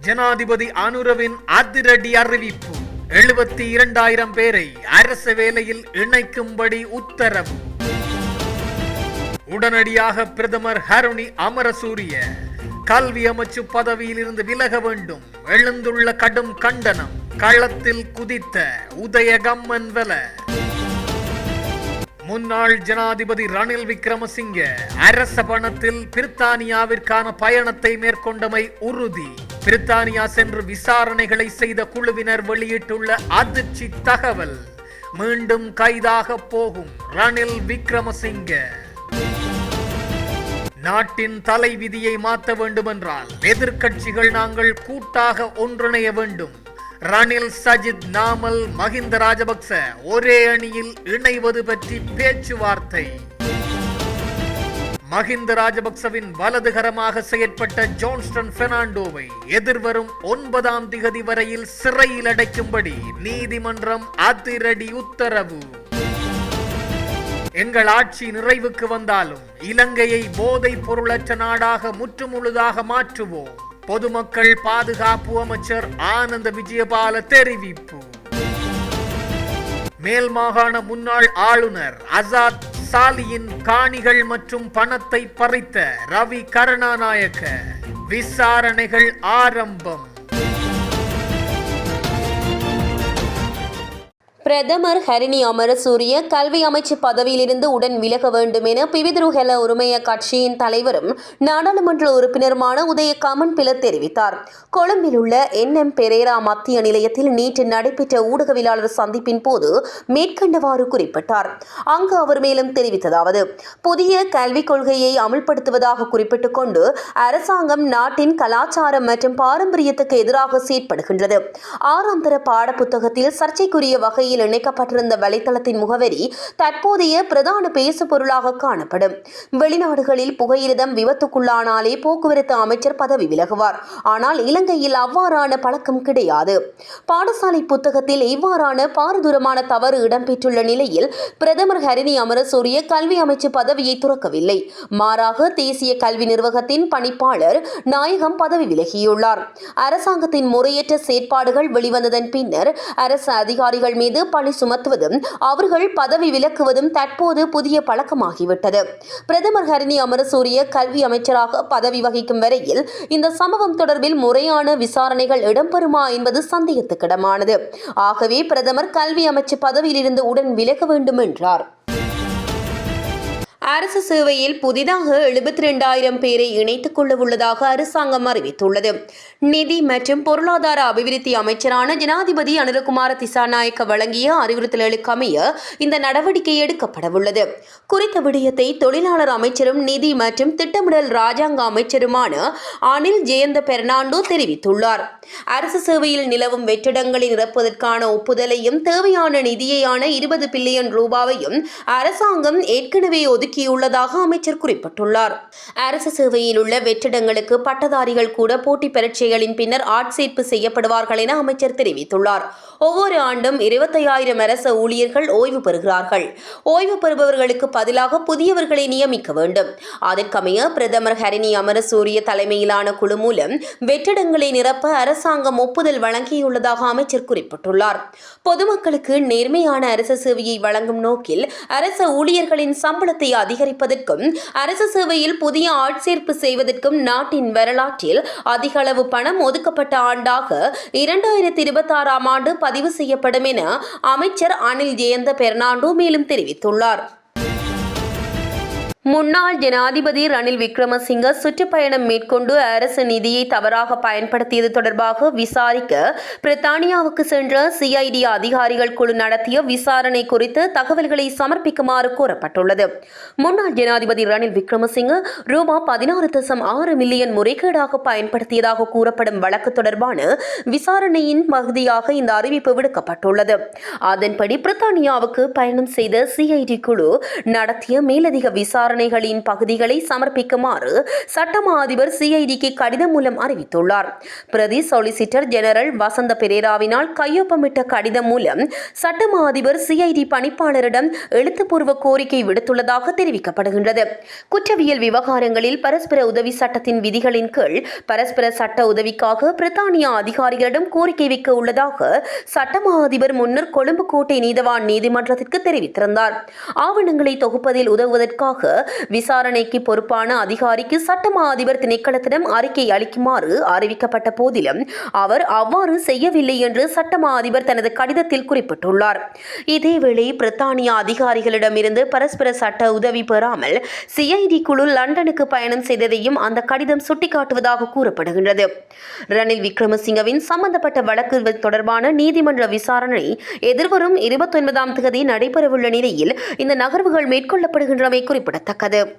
ஜனாதிபதி அனுரவின் அதிரடி அறிவிப்பு. எழுபத்தி இரண்டாயிரம் பேரை அரசு வேலையில் இணைக்கும்படி உத்தரவு. உடனடியாக பிரதமர் ஹருணி அமரசூரிய கல்வி அமைச்சு பதவியில் இருந்து விலக வேண்டும். எழுந்துள்ள கடும் கண்டனம். களத்தில் குதித்த உதயகம்மன் வல. முன்னாள் ஜனாதிபதி ரணில் விக்ரமசிங்க அரச பணத்தில் பிரித்தானியாவிற்கான பயணத்தை மேற்கொண்டமை உறுதி. பிரித்தானியா சென்று விசாரணைகளை செய்த குழுவினர் வெளியிட்டுள்ள அதிர்ச்சி தகவல் மீண்டும் கைதாக போகும் ரணில் விக்ரமசிங்க. நாட்டின் தலைவிதியை மாற்ற வேண்டுமென்றால் எதிர்க்கட்சிகள் நாங்கள் கூட்டாக ஒன்றிணைய வேண்டும். ரணில் சஜித் நாமல் மஹிந்த ராஜபக்ச ஒரே அணியில் இணைவது பற்றி பேச்சுவார்த்தை. மஹிந்த ராஜபக்சவின் வலதுகரமாக செயற்பட்ட ஜான்ஸ்டன் பெர்னாண்டோவை எதிர்வரும் ஒன்பதாம் திகதி வரையில் சிறையில் அடைக்கும்படி நீதிமன்றம் அதிரடி உத்தரவு. எங்கள் ஆட்சி நிறைவுக்கு வந்தாலும் இலங்கையை போதை பொருளற்ற நாடாக முற்றுமுழுதாக மாற்றுவோம். பொதுமக்கள் பாதுகாப்பு அமைச்சர் ஆனந்த விஜயபால தெரிவிப்பு. மேல் மாகாண முன்னாள் ஆளுநர் அசாத் சாலியின் காணிகள் மற்றும் பணத்தை பறித்த ரவி கருணாநாயக்க. விசாரணைகள் ஆரம்பம். பிரதமர் ஹரிணி அமரசூரிய கல்வி அமைச்சு பதவியிலிருந்து உடன் விலக வேண்டும் என பிவிதுருஹெல உரிமைய கட்சியின் தலைவரும் நாடாளுமன்ற உறுப்பினருமான உதய கமன் பில தெரிவித்தார். கொழும்பில் உள்ள என். எம். பெரேரா மத்திய நிலையத்தில் நேற்று நடைபெற்ற ஊடகவியலாளர் சந்திப்பின் போது மேற்கண்டவாறு குறிப்பிட்டார். அங்கு அவர் மேலும் தெரிவித்ததாவது புதிய கல்விக் கொள்கையை அமல்படுத்துவதாக குறிப்பிட்டுக் கொண்டு அரசாங்கம் நாட்டின் கலாச்சாரம் மற்றும் பாரம்பரியத்துக்கு எதிராக செயற்படுகின்றது. ஆறாம் தர பாடப்புத்தகத்தில் சர்ச்சைக்குரிய வகையில் இணைக்கப்பட்டிருந்த வலைத்தளத்தின் முகவரி தற்போதைய பிரதான பேசு பொருளாக காணப்படும். வெளிநாடுகளில் புகையிரதம் விபத்துக்குள்ளானாலே போக்குவரத்து அமைச்சர் பதவி விலகுவார். ஆனால் இலங்கையில் அவ்வாறான பழக்கம் கிடையாது. பாடசாலை புத்தகத்தில் இவ்வாறான பாரதூரமான தவறு இடம்பெற்றுள்ள நிலையில் பிரதமர் ஹரிணி அமரசூரிய கல்வி அமைச்சு பதவியை துறக்கவில்லை. மாறாக தேசிய கல்வி நிர்வாகத்தின் பணிப்பாளர் நாயகம் பதவி விலகியுள்ளார். அரசாங்கத்தின் முறையற்ற செயற்பாடுகள் வெளிவந்ததன் பின்னர் அரசு அதிகாரிகள் மீது பழி சுமத்துவதும் அவர்கள் பதவி விலக்குவதும் தற்போது புதிய பழக்கமாகிவிட்டது. பிரதமர் ஹரிணி அமரசூரிய கல்வி அமைச்சராக பதவி வகிக்கும் வரையில் இந்த சம்பவம் தொடர்பில் முறையான விசாரணைகள் இடம்பெறுமா என்பது சந்தேகத்துக்கிடமானது. ஆகவே பிரதமர் கல்வி அமைச்சு பதவியிலிருந்து உடன் விலக வேண்டும் என்றார் அரசு சேவையில் புதிதாக எழுபத்தி ரெண்டாயிரம் பேரை இணைத்துக் கொள்ள உள்ளதாக அரசாங்கம் அறிவித்துள்ளது. நிதி மற்றும் பொருளாதார அபிவிருத்தி அமைச்சரான ஜனாதிபதி அனுரகுமார திசாநாயக்க வழங்கிய அறிவுறுத்தல்களுக்கு அமைய இந்த நடவடிக்கை எடுக்கப்படவுள்ளது. குறித்த விடயத்தை தொழிலாளர் அமைச்சரும் நிதி மற்றும் திட்டமிடல் ராஜாங்க அமைச்சருமான அனில் ஜெயந்த பெர்னாண்டோ தெரிவித்துள்ளார். அரசு சேவையில் நிலவும் வெற்றிடங்களை நிரப்புவதற்கான ஒப்புதலையும் தேவையான நிதியையான இருபது பில்லியன் ரூபாவையும் அரசாங்கம் ஏற்கனவே ஒதுக்கி ஒதுக்கியுள்ளதாக அமைச்சர் குறிப்பிட்டுள்ளார். அரசு சேவையில் உள்ள வெற்றிடங்களுக்கு பட்டதாரிகள் கூட போட்டி பரீட்சைகளின் பின்னர் ஆட்சேர்ப்பு செய்யப்படுவார்கள் என அமைச்சர் தெரிவித்துள்ளார். ஒவ்வொரு ஆண்டும் இருபத்தையாயிரம் அரசு ஊழியர்கள் ஓய்வு பெறுகிறார்கள். ஓய்வு பெறுபவர்களுக்கு பதிலாக புதியவர்களை நியமிக்க வேண்டும். அதற்கமைய பிரதமர் ஹரிணி அமரசூரிய தலைமையிலான குழு மூலம் வெற்றிடங்களை நிரப்ப அரசாங்கம் ஒப்புதல் வழங்கியுள்ளதாக அமைச்சர் குறிப்பிட்டுள்ளார். பொதுமக்களுக்கு நேர்மையான அரசு சேவையை வழங்கும் நோக்கில் அரசு ஊழியர்களின் சம்பளத்தை அதிகரிப்பதற்கும் அரசு சேவையில் புதிய ஆட்சேர்ப்பு செய்வதற்கும் நாட்டின் வரலாற்றில் அதிக அளவு பணம் ஒதுக்கப்பட்ட ஆண்டாக இரண்டாயிரத்தி இருபத்தாறாம் ஆண்டு பதிவு செய்யப்படும் என அமைச்சர் அனில் ஜெயந்த பெர்னாண்டோ மேலும் தெரிவித்துள்ளார். முன்னாள் ஜனாதிபதி ரணில் விக்ரமசிங்க சுற்றுப்பயணம் மேற்கொண்டு அரசு நிதியை தவறாக பயன்படுத்தியது தொடர்பாக விசாரிக்க பிரித்தானியாவுக்கு சென்ற சிஐடி அதிகாரிகள் குழு நடத்திய விசாரணை குறித்து தகவல்களை சமர்ப்பிக்குமாறு கோரப்பட்டுள்ளது முன்னாள் ஜனாதிபதி ரணில் விக்ரமசிங்க ரூபா பதினாறு தசம் ஆறு மில்லியன் முறைகேடாக பயன்படுத்தியதாக கூறப்படும் வழக்கு தொடர்பான விசாரணையின் பகுதியாக இந்த அறிவிப்பு விடுக்கப்பட்டுள்ளது. அதன்படி பிரித்தானியாவுக்கு பயணம் செய்த சிஐடி குழு நடத்திய மேலதிக விசாரணை விசாரணைகளின் பகுதிகளை சமர்ப்பிக்குமாறு சட்டமா அதிபர் சிஐடிக்கு கடிதம் மூலம் அறிவித்துள்ளார். பிரதி சொலிசிட்டர் ஜெனரல் வசந்த பெரேராவினால் கையொப்பமிட்ட கடிதம் மூலம் சட்டமா அதிபர் சிஐடி பணிப்பாளரிடம் எழுத்துப்பூர்வ கோரிக்கை விடுத்துள்ளதாக தெரிவிக்கப்படுகின்றது. குற்றவியல் விவகாரங்களில் பரஸ்பர உதவி சட்டத்தின் விதிகளின் கீழ் பரஸ்பர சட்ட உதவிக்காக பிரித்தானியா அதிகாரிகளிடம் கோரிக்கை வைக்க உள்ளதாக சட்டமா அதிபர் முன்னர் கொழும்பு கோட்டை நீதவான் நீதிமன்றத்திற்கு தெரிவித்திருந்தார். ஆவணங்களை தொகுப்பதில் உதவுவதற்காக விசாரணைக்கு பொறுப்பான அதிகாரிக்கு சட்டமா அதிபர் திணைக்களத்திடம் அறிக்கை அளிக்குமாறு அறிவிக்கப்பட்ட போதிலும் அவர் அவ்வாறு செய்யவில்லை என்று சட்டமா அதிபர் தனது கடிதத்தில் குறிப்பிட்டுள்ளார். இதேவேளை பிரித்தானிய அதிகாரிகளிடமிருந்து பரஸ்பர சட்ட உதவி பெறாமல் சிஐடி குழு லண்டனுக்கு பயணம் செய்ததையும் அந்த கடிதம் சுட்டிக்காட்டுவதாக கூறப்படுகின்றது. ரணில் விக்ரமசிங்கவின் சம்பந்தப்பட்ட வழக்கு தொடர்பான நீதிமன்ற விசாரணை எதிர்வரும் இருபத்தொன்பதாம் தேதி நடைபெறவுள்ள நிலையில் இந்த நகர்வுகள் மேற்கொள்ளப்படுகின்றமை குறிப்பிடத்தக்கது. 高で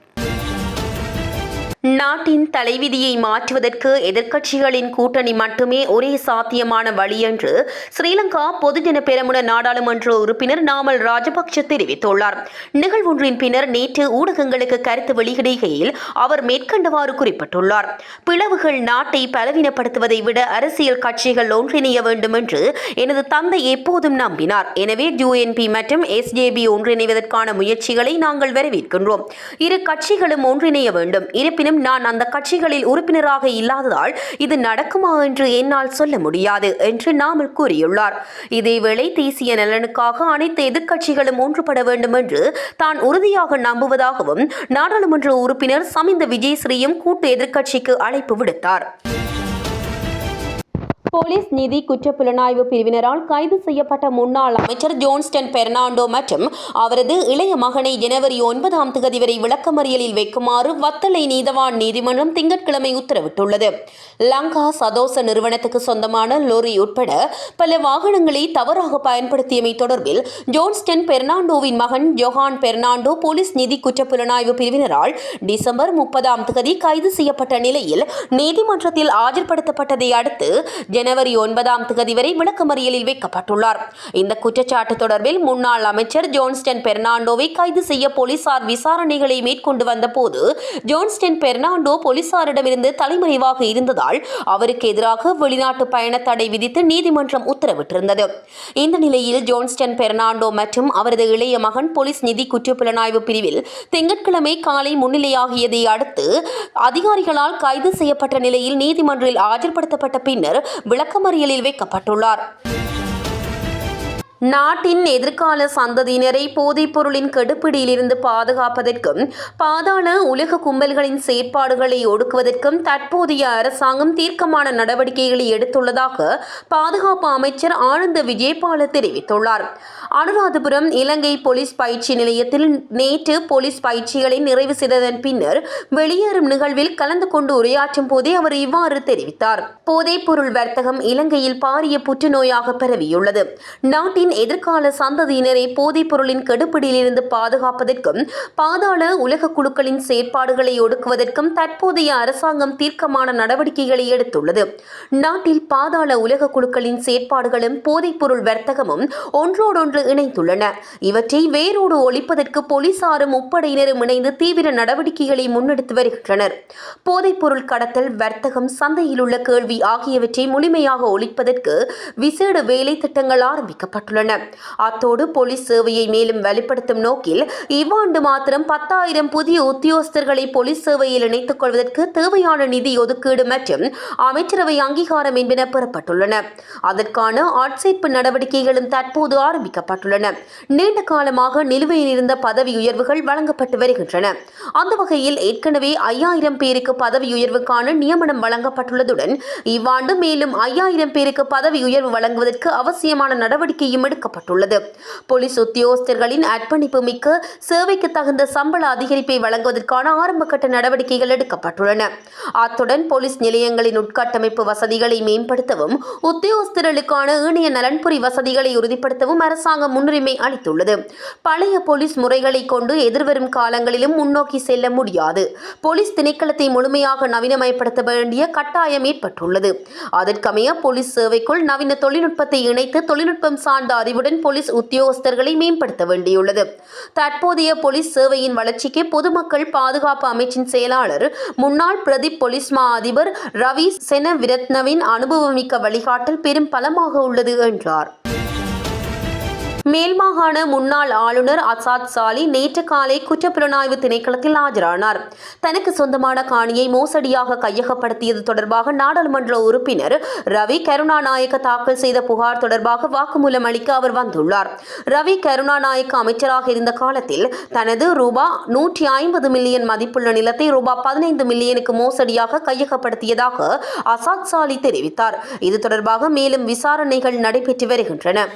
நாட்டின் தலைவிதியை மாற்றுவதற்கு எதிர்க்கட்சிகளின் கூட்டணி மட்டுமே ஒரே சாத்தியமான வழி என்று ஸ்ரீலங்கா பொதுஜன பெரமுன நாடாளுமன்ற உறுப்பினர் நாமல் ராஜபக்ஷ தெரிவித்துள்ளார். நிகழ்வொன்றின் பின்னர் நேற்று ஊடகங்களுக்கு கருத்து வெளியிடுகையில் அவர் மேற்கண்டவாறு குறிப்பிட்டுள்ளார். பிளவுகள் நாட்டை பலவீனப்படுத்துவதை விட அரசியல் கட்சிகள் ஒன்றிணைய வேண்டும் என்று எனது தந்தை எப்போதும் நம்பினார். எனவே யூஎன்பி மற்றும் எஸ்ஜேபி ஒன்றிணைவதற்கான முயற்சிகளை நாங்கள் வரவேற்கின்றோம். இரு கட்சிகளும் ஒன்றிணைய வேண்டும். இருப்பினும் நான் அந்த கட்சிகளில் உறுப்பினராக இல்லாததால் இது நடக்குமா என்று என்னால் சொல்ல முடியாது என்று நாமல் கூறியுள்ளார். இதேவேளை தேசிய நலனுக்காக அனைத்து எதிர்க்கட்சிகளும் ஒன்றுபட வேண்டும் என்று தான் உறுதியாக நம்புவதாகவும் நாடாளுமன்ற உறுப்பினர் சமிந்த விஜயஸ்ரீயும் கூட்டு எதிர்க்கட்சிக்கு அழைப்பு விடுத்தார். போலீஸ் நிதி குற்றப்புலனாய்வு பிரிவினரால் கைது செய்யப்பட்ட முன்னாள் அமைச்சர் ஜோன்ஸ்டன் பெர்னாண்டோ மற்றும் அவரது இளைய மகனை ஜனவரி ஒன்பதாம் தேதி வரை விளக்கமறியலில் வைக்குமாறு வத்தலை நீதவான் நீதிமன்றம் திங்கட்கிழமை உத்தரவிட்டுள்ளது. லங்கா சதோச நிறுவனத்துக்கு சொந்தமான லோரி உட்பட பல வாகனங்களை தவறாக பயன்படுத்தியமை தொடர்பில் ஜோன்ஸ்டன் பெர்னாண்டோவின் மகன் ஜொஹான் பெர்னாண்டோ போலீஸ் நிதி குற்றப்புலனாய்வு பிரிவினரால் டிசம்பர் முப்பதாம் தேதி கைது செய்யப்பட்ட நிலையில் நீதிமன்றத்தில் ஆஜர்படுத்தப்பட்டதை அடுத்து ஜனவரி ஒன்பதாம் தேதி வரை விளக்கமறியலில் வைக்கப்பட்டுள்ளார். இந்த குற்றச்சாட்டு தொடர்பில் முன்னாள் அமைச்சர் ஜோன்ஸ்டன் பெர்னாண்டோவை கைது செய்ய போலீசார் விசாரணைகளை மேற்கொண்டு வந்தபோது ஜோன்ஸ்டன் பெர்னாண்டோ போலீசாரிடமிருந்து தலைமறைவாக இருந்ததால் அவருக்கு எதிராக வெளிநாட்டு பயண தடை விதித்து நீதிமன்றம் உத்தரவிட்டிருந்தது. இந்த நிலையில் ஜோன்ஸ்டன் பெர்னாண்டோ மற்றும் அவரது இளைய மகன் போலீஸ் நிதி குற்றப்புலனாய்வு பிரிவில் திங்கட்கிழமை காலை முன்னிலையாகியதை அடுத்து அதிகாரிகளால் கைது செய்யப்பட்ட நிலையில் நீதிமன்றில் ஆஜர்படுத்தப்பட்ட பின்னர் விளக்கமறியலில் வைக்கப்பட்டுள்ளார். நாட்டின் எதிர்கால சந்ததியினரை போதைப் பொருளின் கெடுப்பிடியிலிருந்து பாதுகாப்பதற்கும் பாதாள உலக கும்பல்களின் செயற்பாடுகளை ஒடுக்குவதற்கும் தற்போதைய அரசாங்கம் தீர்க்கமான நடவடிக்கைகளை எடுத்துள்ளதாக பாதுகாப்பு அமைச்சர் ஆனந்த விஜயபால தெரிவித்துள்ளார். அனுராதபுரம் இலங்கை போலீஸ் பயிற்சி நிலையத்தில் நேற்று போலீஸ் பயிற்சிகளை நிறைவு செய்ததன் பின்னர் வெளியேறும் நிகழ்வில் கலந்து கொண்டு உரையாற்றும் போதே அவர் இவ்வாறு தெரிவித்தார். போதைப் பொருள் வர்த்தகம் இலங்கையில் பாரிய புற்றுநோயாக பரவியுள்ளது. நாட்டின் எதிர்கால சந்ததியினரை போதைப் பொருளின் கெடுப்பிடியிலிருந்து பாதுகாப்பதற்கும் பாதாள உலக குழுக்களின் செயற்பாடுகளை ஒடுக்குவதற்கும் தற்போதைய அரசாங்கம் தீர்க்கமான நடவடிக்கைகளை எடுத்துள்ளது. நாட்டில் பாதாள உலக குழுக்களின் செயற்பாடுகளும் போதைப் பொருள் வர்த்தகமும் ஒன்றோடொன்று இணைந்துள்ளன இவற்றை வேரோடு ஒழிப்பதற்கு போலீசாரும் முப்படையினரும் இணைந்து தீவிர நடவடிக்கைகளை முன்னெடுத்து வருகின்றனர். போதைப்பொருள் கடத்தல் வர்த்தகம் சந்தையில் உள்ள கேள்வி ஆகியவற்றை முழுமையாக ஒழிப்பதற்கு விசேட வேலை திட்டங்கள் ஆரம்பிக்கப்பட்டுள்ளன. அத்தோடு போலீஸ் சேவையை மேலும் வலுப்படுத்தும் நோக்கில் இவ்வாண்டு மாத்திரம் பத்தாயிரம் புதிய உத்தியோகஸ்தர்களை போலீஸ் சேவையில் இணைத்துக் கொள்வதற்கு தேவையான நிதி ஒதுக்கீடு மற்றும் அமைச்சரவை அங்கீகாரம் என்பன பெறப்பட்டுள்ளன. அதற்கான ஆட்சேர்ப்பு நடவடிக்கைகளும் தற்போது ஆரம்பிக்கப்பட்டுள்ளன. நீண்ட காலமாக நிலுவையில் இருந்த பதவி உயர்வுகள் வழங்கப்பட்டு வருகின்றன. அந்த வகையில் ஏற்கனவே ஐயாயிரம் பேருக்கு பதவி உயர்வுக்கான நியமனம் வழங்கப்பட்டுள்ளதுடன் இவ்வாண்டு மேலும் ஐயாயிரம் பேருக்கு பதவி உயர்வு வழங்குவதற்கு அவசியமான நடவடிக்கையும் எடுக்கப்பட்டுள்ளது. போலீஸ் உத்தியோகஸ்தர்களின் அர்ப்பணிப்பு மிக்க சேவைக்கு தகுந்த சம்பள அதிகரிப்பை வழங்குவதற்கான ஆரம்பகட்ட நடவடிக்கைகள் எடுக்கப்பட்டுள்ளன. அத்துடன் போலீஸ் நிலையங்களின் உட்கட்டமைப்பு வசதிகளை மேம்படுத்தவும் உத்தியோகஸ்தர்களுக்கான இணைய நலன்புரி வசதிகளை உறுதிப்படுத்தவும் அரசாங்கம் முன்னுரிமை அளித்துள்ளது. பழைய போலீஸ் முறைகளை கொண்டு எதிர்வரும் காலங்களிலும் முன்னோக்கி செல்ல முடியாது. போலீஸ் திணைக்களத்தை முழுமையாக நவீனமயப்படுத்த வேண்டிய கட்டாயம் ஏற்பட்டுள்ளது. அதற்கமைய போலீஸ் சேவைக்குள் நவீன தொழில்நுட்பத்தை இணைத்து தொழில்நுட்பம் சார்ந்த அறிவுடன் போலீஸ் உத்தியோகஸ்தர்களை மேம்படுத்த வேண்டியுள்ளது. தற்போதைய போலீஸ் சேவையின் வளர்ச்சிக்கு பொதுமக்கள் பாதுகாப்பு அமைச்சின் செயலாளர் முன்னாள் பிரதீப் போலீஸ் மா அதிபர் ரவி செனவிரத்னவின் அனுபவமிக்க வழிகாட்டல் பெரும் பலமாக உள்ளது என்றார். மேல்மாகாண முன்னாள் ஆளுநர் அசாத் சாலி நேற்று காலை குற்றப்புலனாய்வு திணைக்களத்தில் ஆஜரானார். தனக்கு சொந்தமான காணியை மோசடியாக கையகப்படுத்தியது தொடர்பாக நாடாளுமன்ற உறுப்பினர் ரவி கருணாநாயக்க தாக்கல் செய்த புகார் தொடர்பாக வாக்குமூலம் அளிக்க அவர் வந்துள்ளார். ரவி கருணாநாயக்க அமைச்சராக இருந்த காலத்தில் தனது ரூபா நூற்றி ஐம்பது மில்லியன் மதிப்புள்ள நிலத்தை ரூபா பதினைந்து மில்லியனுக்கு மோசடியாக கையகப்படுத்தியதாக அசாத் சாலி தெரிவித்தார். இது தொடர்பாக மேலும் விசாரணைகள் நடைபெற்று வருகின்றன.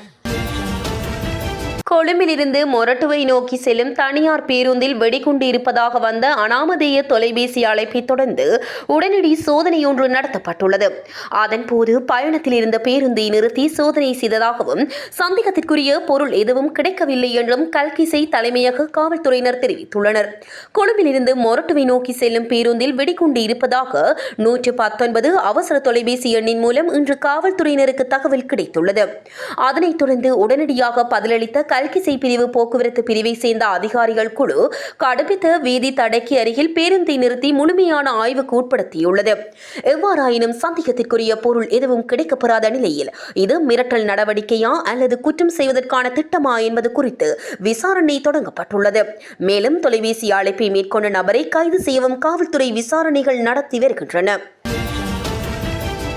கொழும்பிலிருந்து மொரட்டுவை நோக்கி செல்லும் தனியார் பேருந்தில் வெடிகுண்டு இருப்பதாக வந்த அனாமதேய தொலைபேசி அழைப்பை தொடர்ந்து உடனடி சோதனையொன்று நடத்தப்பட்டுள்ளது. அதன்போது பயணத்தில் இருந்த பேருந்தை நிறுத்தி சோதனை செய்ததாகவும் சந்தேகத்திற்குரிய பொருள் எதுவும் கிடைக்கவில்லை என்றும் கல்கிசை தலைமையக காவல்துறையினர் தெரிவித்துள்ளனர். கொழும்பிலிருந்து மொரட்டுவை நோக்கி செல்லும் பேருந்தில் வெடிகுண்டு இருப்பதாக நூற்று பத்தொன்பது அவசர தொலைபேசி எண்ணின் மூலம் இன்று காவல்துறையினருக்கு தகவல் கிடைத்துள்ளது. அதனைத் தொடர்ந்து உடனடியாக பதிலளித்த கல்கிசை பிரிவு போக்குவரத்து பிரிவை சேர்ந்த அதிகாரிகள் குழு கடுப்பித்த வீதி தடைக்கு அருகில் பேருந்தை நிறுத்தி முழுமையான ஆய்வுக்கு உட்படுத்தியுள்ளது. எவ்வாறாயினும் சந்தேகத்திற்குரிய பொருள் எதுவும் கிடைக்கப்பெறாத நிலையில் இது மிரட்டல் நடவடிக்கையா அல்லது குற்றம் செய்வதற்கான திட்டமா என்பது குறித்து விசாரணை தொடங்கப்பட்டுள்ளது. மேலும் தொலைபேசி அழைப்பை மேற்கொண்ட நபரை கைது செய்யவும் காவல்துறை விசாரணைகள் நடத்தி வருகின்றன.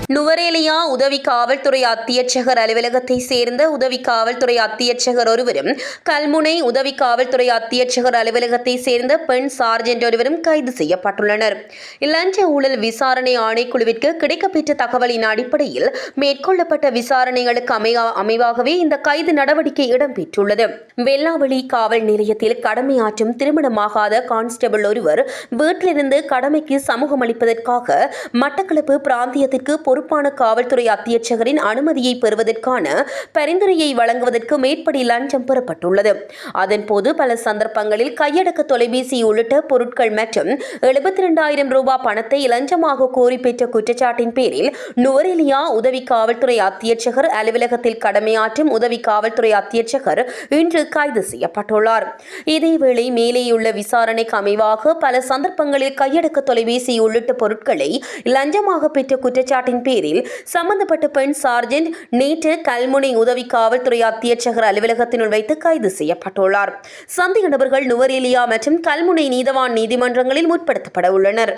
நுவரேலியா உதவி காவல்துறை அத்தியட்சகர் அலுவலகத்தை சேர்ந்த உதவி காவல்துறை அத்தியட்சகர் ஒருவரும் கல்முனை உதவி காவல்துறை அத்தியட்சகர் அலுவலகத்தை சேர்ந்த பெண் சார்ஜென்ட் ஒருவரும் கைது செய்யப்பட்டுள்ளனர். இலஞ்ச ஊழல் விசாரணை ஆணைக்குழுவிற்கு கிடைக்கப்பெற்ற தகவலின் அடிப்படையில் மேற்கொள்ளப்பட்ட விசாரணைகளுக்கு அமையா அமைவாகவே இந்த கைது நடவடிக்கை இடம்பெற்றுள்ளது. வெள்ளாவளி காவல் நிலையத்தில் கடமையாற்றும் திருமணமாகாத கான்ஸ்டபிள் ஒருவர் வீட்டிலிருந்து கடமைக்கு சமூகம் அளிப்பதற்காக மட்டக்களப்பு பிராந்தியத்திற்கு பொறுப்பான காவல்துறை அத்தியட்சகரின் அனுமதியை பெறுவதற்கான பரிந்துரையை வழங்குவதற்கு மேற்படி லஞ்சம் பெறப்பட்டுள்ளது. அதன்போது பல சந்தர்ப்பங்களில் கையடக்க தொலைபேசி உள்ளிட்ட பொருட்கள் மற்றும் எழுபத்தி இரண்டாயிரம் ரூபாய் பணத்தை லஞ்சமாக கோரி பெற்ற குற்றச்சாட்டின் பேரில் நுவரெலியா உதவி காவல்துறை அத்தியட்சகர் அலுவலகத்தில் கடமையாற்றும் உதவி காவல்துறை அத்தியட்சகர் இன்று கைது செய்யப்பட்டுள்ளார். இதேவேளை மேலேயுள்ள விசாரணைக்கு அமைவாக பல சந்தர்ப்பங்களில் கையடக்க தொலைபேசி உள்ளிட்ட பொருட்களை லஞ்சமாக பெற்ற குற்றச்சாட்டின் பேரில் சம்பந்தப்பட்ட பெண் சார்ஜென்ட் நேற்று கல்முனை உதவி காவல்துறை அத்தியட்சகர் அலுவலகத்தினுள் வைத்து கைது செய்யப்பட்டுள்ளார். சந்தேக நபர்கள் நுவரேலியா மற்றும் கல்முனை நீதவான் நீதிமன்றங்களில் முற்படுத்தப்பட உள்ளனர்.